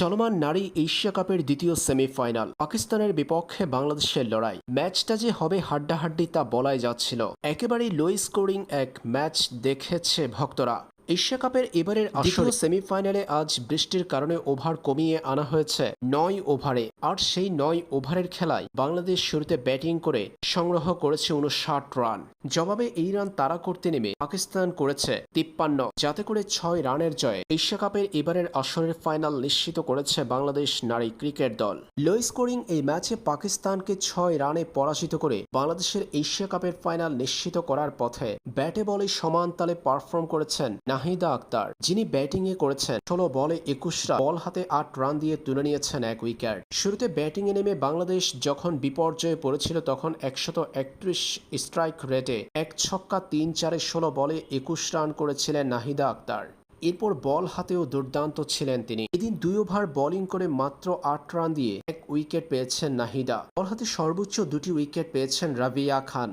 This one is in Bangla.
চলমান নারী এশিয়া কাপের দ্বিতীয় সেমিফাইনাল। পাকিস্তানের বিপক্ষে বাংলাদেশের লড়াই। ম্যাচটা যে হবে হাড্ডাহাড্ডি তা বলাই যাচ্ছিল। একেবারেই লো স্কোরিং এক ম্যাচ দেখেছে ভক্তরা। এশিয়া কাপের এবারের আসলে সেমিফাইনালে আজ বৃষ্টির কারণে ওভার কমিয়ে আনা হয়েছে নয় ওভারে। আর সেই নয় ওভারের খেলায় বাংলাদেশ শুরুতে ব্যাটিং করে সংগ্রহ করেছে উনষাট রান। জবাবে এই রান তাড়া করতে নেমে পাকিস্তান করেছে তিপ্পান্ন যাতে করে ছয় রানের জয়ে এশিয়া কাপের এবারের আসরের ফাইনাল নিশ্চিত করেছে বাংলাদেশ নারী ক্রিকেট দল। লো স্কোরিং এই ম্যাচে পাকিস্তানকে ছয় রানে পরাজিত করে বাংলাদেশের এশিয়া কাপের ফাইনাল নিশ্চিত করার পথে ব্যাটে বলে সমান তালে পারফর্ম করেছেন নাহিদা আক্তার, যিনি ব্যাটিং এ করেছেন। ষোলো বলে একুশ রান, বল হাতে আট রান দিয়ে তুলে নিয়েছেন এক উইকেট। শুরুতে ব্যাটিং এ নেমে বাংলাদেশ যখন বিপর্যয়ে পড়েছিল, তখন একশত একত্রিশ স্ট্রাইক রেটে এক ছক্কা তিন চারে ষোলো বলে একুশ রান করেছিলেন নাহিদা আক্তার। এরপর বল হাতেও দুর্দান্ত ছিলেন তিনি। এদিন দুই ওভার বোলিং করে মাত্র আট রান দিয়ে এক উইকেট পেয়েছেন নাহিদা। বল হাতে সর্বোচ্চ দুটি উইকেট পেয়েছেন রাবিয়া খান।